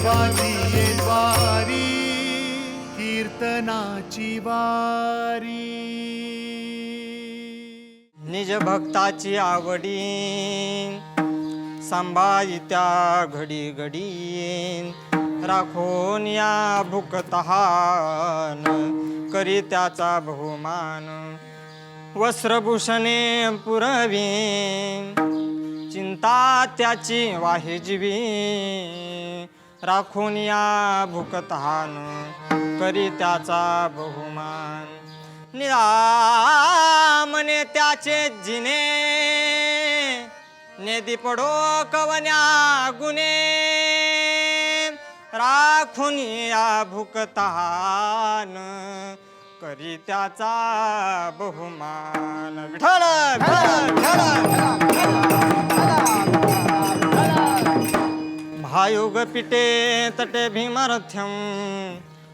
देवाची वारी कीर्तनाची वारी. निज भक्ताची आवडी सांभाळित्या घडी घडी राखून या भुकतहान करी त्याचा बहुमान. वस्त्रभूषणे पुरवी चिंता त्याची वाहिजवी राखून या भुकतहान करी त्याचा बहुमान. निरामने त्याचे जिने नेदी पडो कवन्या गुणे राखून या करी त्याचा बहुमान. विठ्ठल! विठ्ठल, विठ्ठल. भायुग पिटे तटे भीमरथ्यम।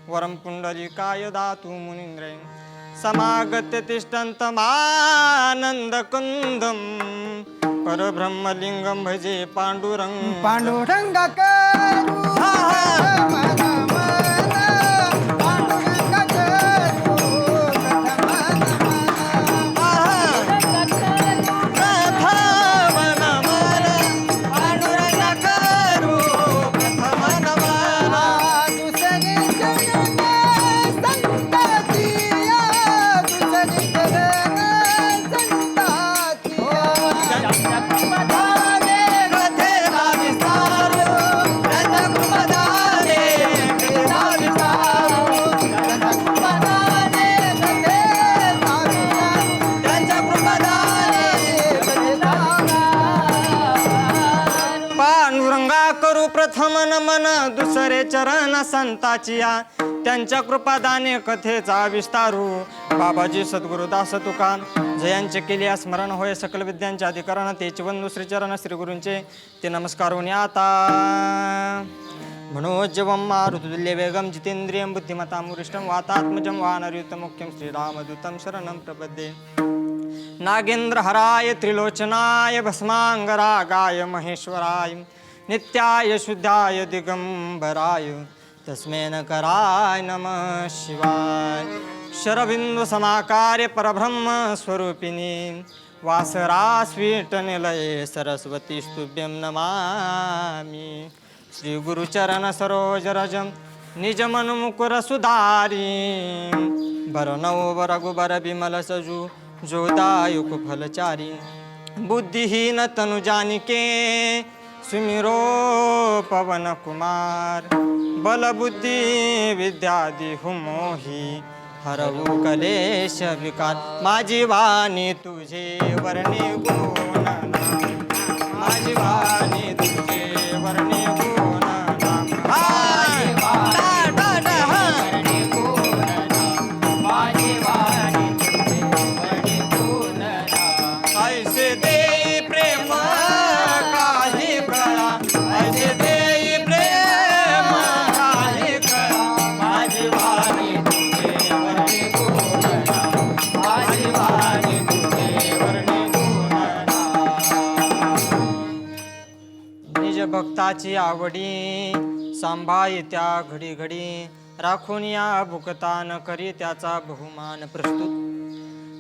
वरम पुंडलिकाय दातु मुनींद्रे। समागत्य तिष्ठन्तमानन्द कुन्दं परब्रह्मलिङ्गं भजे पाण्डुरङ्ग पांडुरंग प्रथम नमन दुसरे चरण संताची या त्यांच्या कृपादाने कथेचा विस्तारू. बाबाजी सद्गुरुदास तुका जयांचे केले स्मरण होय सकल विद्यांचे अधिकरण. ते चिवन दुसरे चरण श्री गुरूंचे. ते नमस्कारून आता. मनोजवं मारुतुल्य वेगं जितेंद्रियं बुद्धिमतां वरिष्ठं वातात्मजं वानरयुतमुख्यं श्रीरामदूतं शरणं प्रपद्ये. नागेन्द्रहराय त्रिलोचनाय भस्माङ्गरागाय महेश्वराय. नित्याय शुद्धाय दिगंबराय तस्मेन कराय नमः शिवाय। शरबिंदु समाकार्य परब्रह्म स्वरूपिणी वासरास्वीटनिलये सरस्वती स्तुभ्यं नमामि। श्रीगुरुचरणसरोजरजं गुरुचरण सरोज रजं निज मन मुकुर सुधारी भरनौ रघुबर बिमल सजू सुमिरो पवन कुमार। बल बुद्धि विद्या हरवू कलेश विकार। माझी वाणी तुझे वर्णे गो। भक्ताची आवडी सांभाळी त्या घडी घडी राखून या भुकतान करी त्याचा बहुमान प्रस्तुत.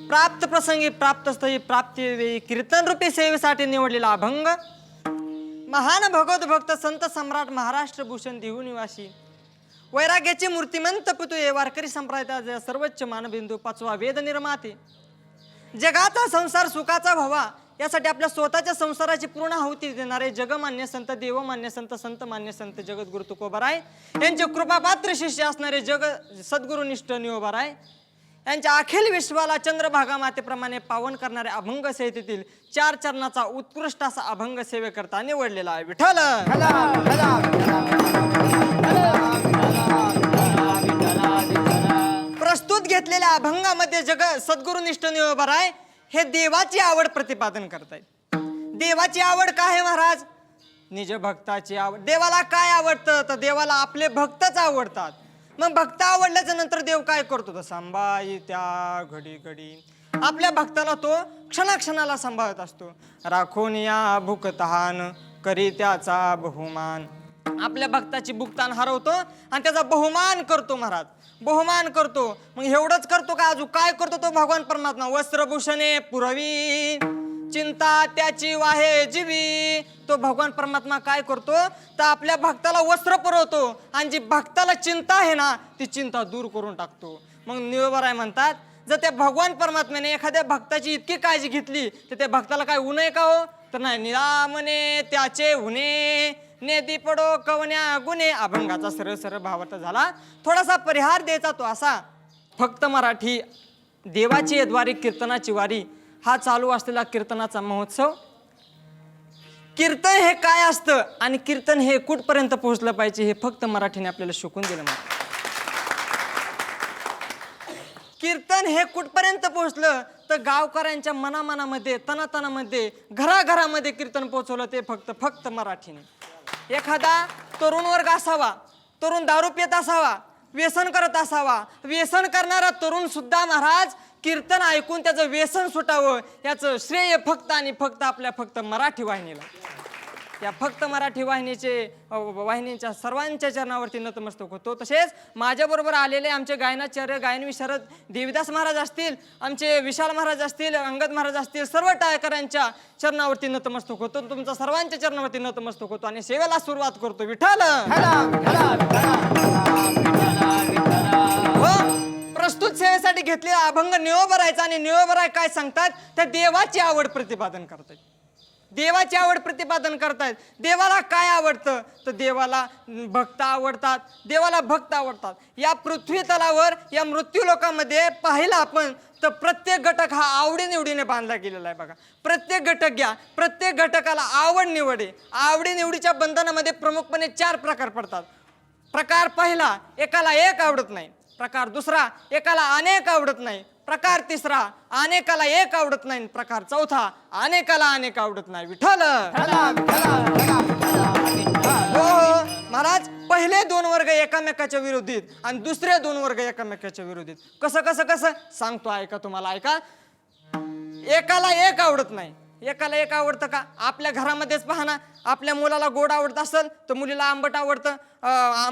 प्राप्त प्रसंगी प्राप्तस्थळी प्राप्ती कीर्तन रूपी सेवेसाठी निवडलेला अभंग. महान भगवत भक्त संत सम्राट महाराष्ट्र भूषण देहू निवासी. वैराग्याचे मूर्तिमंत पुतळे वारकरी संप्रदायाचा सर्वोच्च मानबिंदू पाचवा वेद निर्माते. जगाचा संसार सुखाचा व्हावा यासाठी आपल्या स्वतःच्या संसाराची पूर्ण आहुती देणारे जगमान्य संत देवमान्य संत संत मान्य संत जगद्गुरु तुकोबाराय यांचे कृपापात्र शिष्य असणारे जग सद्गुरुनिष्ठ आहे यांच्या अखिल विश्वाला चंद्रभागा मातेप्रमाणे पावन करणाऱ्या अभंग संहितेतील चार चरणाचा उत्कृष्ट असा अभंग सेवेकरता निवडलेला आहे. विठ्ठल! प्रस्तुत घेतलेल्या अभंगामध्ये जग सद्गुरुनिष्ठ आहे हे देवाची आवड प्रतिपादन करतायत. देवाची आवड काय आहे महाराज? निज भक्ताची आवड. देवाला काय आवडतं? तर देवाला आपले भक्तच आवडतात. मग भक्त आवडल्याच्या नंतर देव काय करतो? तर सांभाळी त्या घडी घडी आपल्या भक्ताला तो क्षणाक्षणाला सांभाळत असतो. राखून या भूक तहान करी त्याचा बहुमान. आपल्या भक्ताची बुकतान हरवतो आणि त्याचा बहुमान करतो महाराज. बहुमान करतो. मग एवढंच करतो का? अजून काय करतो तो भगवान परमात्मा? वस्त्रभूषणे पुरवी. चिंता त्याची वाहे जीवी. तो भगवान परमात्मा काय करतो? तर आपल्या भक्ताला वस्त्र पुरवतो. आणि जी भक्ताला चिंता आहे ना ती चिंता दूर करून टाकतो. मग निळबराय म्हणतात जर त्या भगवान परमात्म्याने एखाद्या भक्ताची इतकी काळजी घेतली तर त्या भक्ताला काय ऊन आहे का हो? तर नाही निरामने त्याचे उणे नेदी पडो कवन्या गुन्हे. अभंगाचा सरळ सरळ भावार्थ झाला. थोडासा परिहार द्यायचा तो असा. फक्त मराठी देवाची द्वारी कीर्तनाची वारी. हा चालू असलेला कीर्तनाचा महोत्सव. कीर्तन हे काय असतं? आणि कीर्तन हे कुठपर्यंत पोहोचलं पाहिजे हे फक्त मराठीने आपल्याला शिकून दिलं मला कीर्तन हे कुठपर्यंत पोहोचलं? तर गावकऱ्यांच्या मनामनामध्ये तनातनामध्ये घराघरामध्ये कीर्तन पोहोचवलं ते फक्त फक्त मराठीने. एखादा तरुण वर्ग असावा तरुण दारू पित असावा व्यसन करत असावा व्यसन करणारा तरुण सुद्धा महाराज कीर्तन ऐकून त्याचं व्यसन सुटावं याचं श्रेय फक्त आणि फक्त आपल्या फक्त मराठी वाहिनीला. या फक्त मराठी वाहिनीचे वाहिनींच्या सर्वांच्या चरणावरती नतमस्तक होतो. तसेच माझ्याबरोबर आलेले आमचे गायनाचार्य गायन विशारद देविदास महाराज असतील आमचे विशाल महाराज असतील अंगद महाराज असतील सर्व टाळकरांच्या चरणावरती नतमस्तक होतो. तुमचा सर्वांच्या चरणावरती नतमस्तक होतो आणि सेवेला सुरुवात करतो. विठाल हो, प्रस्तुत सेवेसाठी घेतलेला अभंग निळोबरायचा आणि निळोबराय काय सांगतात? त्या देवाची आवड प्रतिपादन करतात देवाची आवड प्रतिपादन करतायत देवाला काय आवडतं? तर देवाला भक्त आवडतात. देवाला भक्त आवडतात. या पृथ्वी तलावर या मृत्यू लोकांमध्ये पाहिलं आपण तर प्रत्येक घटक हा आवडीनिवडीने बांधला गेलेला आहे बघा. प्रत्येक घटक घ्या. प्रत्येक घटकाला आवड निवड. आहे आवडीनिवडीच्या बंधनामध्ये प्रमुखपणे चार प्रकार पडतात. प्रकार पहिला एकाला एक आवडत नाही. प्रकार दुसरा एकाला अनेक आवडत नाही. प्रकार तिसरा अनेकाला एक आवडत नाही प्रकार चौथा अनेकाला अनेक आवडत नाही. विठ्ठल! हो हो महाराज पहिले दोन वर्ग एकामेकाच्या विरोधीत आणि दुसरे दोन वर्ग एकामेकाच्या विरोधीत. कसं कसं कसं? सांगतो ऐका तुम्हाला ऐका. एकाला एक आवडत नाही. एकाला एक आवडतं का? आपल्या घरामध्येच पहा ना आपल्या मुलाला गोड आवडत असेल तर मुलीला आंबट आवडतं.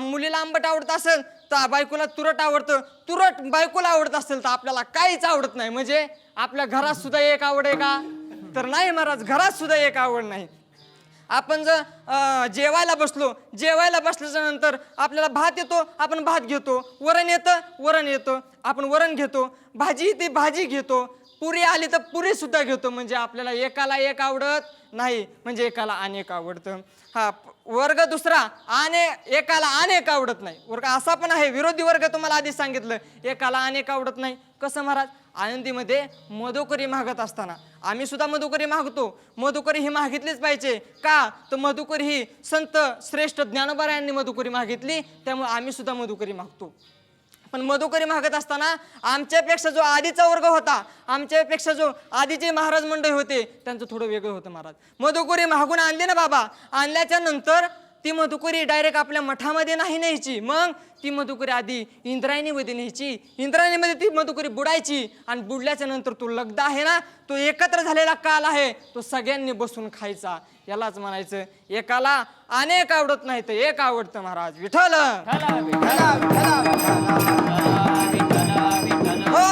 मुलीला आंबट आवडत असेल तर बायकोला तुरट आवडतं. तुरट बायकोला आवडत असेल तर आपल्याला काहीच आवडत नाही. म्हणजे आपल्या घरात सुद्धा एक आवड आहे का? तर नाही महाराज घरात सुद्धा एक आवड नाही. आपण जर जेवायला बसलो जेवायला बसल्याच्या नंतर आपल्याला भात येतो आपण भात घेतो. वरण येतं वरण येतं. आपण वरण घेतो. भाजी ती भाजी घेतो. पुरी आली तर पुरी सुद्धा घेतो. म्हणजे आपल्याला एकाला एक आवडत नाही म्हणजे एकाला अनेक आवडतं. हा वर्ग दुसरा आणि एकाला अनेक आवडत नाही. वर्ग असा पण आहे विरोधी वर्ग तुम्हाला आधी सांगितलं एकाला अनेक आवडत नाही. कसं महाराज? आनंदीमध्ये मधुकरी मागत असताना. आम्ही सुद्धा मधुकरी मागतो. मधुकरी ही मागितलीच पाहिजे. का? तर मधुकरी ही संत श्रेष्ठ ज्ञानोबरायांनी मधुकरी मागितली त्यामुळे आम्ही सुद्धा मधुकरी मागतो. पण मधुकरी मागत असताना आमच्यापेक्षा जो आधीचा वर्ग होता आमच्यापेक्षा जो आधीचे महाराज मंडळी होते त्यांचं थोडं वेगळं होतं महाराज. मधुकरी मागून आणली ना बाबा. आणल्याच्या नंतर ती मधुकरी डायरेक्ट आपल्या मठामध्ये नाही न्यायची. मग ती मधुकरी आधी इंद्रायणीमध्ये न्यायची. इंद्रायणीमध्ये ती मधुकरी बुडायची आणि बुडल्याच्या नंतर तो लगदा आहे ना तो एकत्र झालेला काल आहे तो सगळ्यांनी बसून खायचा. यालाच म्हणायचं एकाला अनेक आवडत नाही तर एक आवडतं महाराज. विठ्ठल!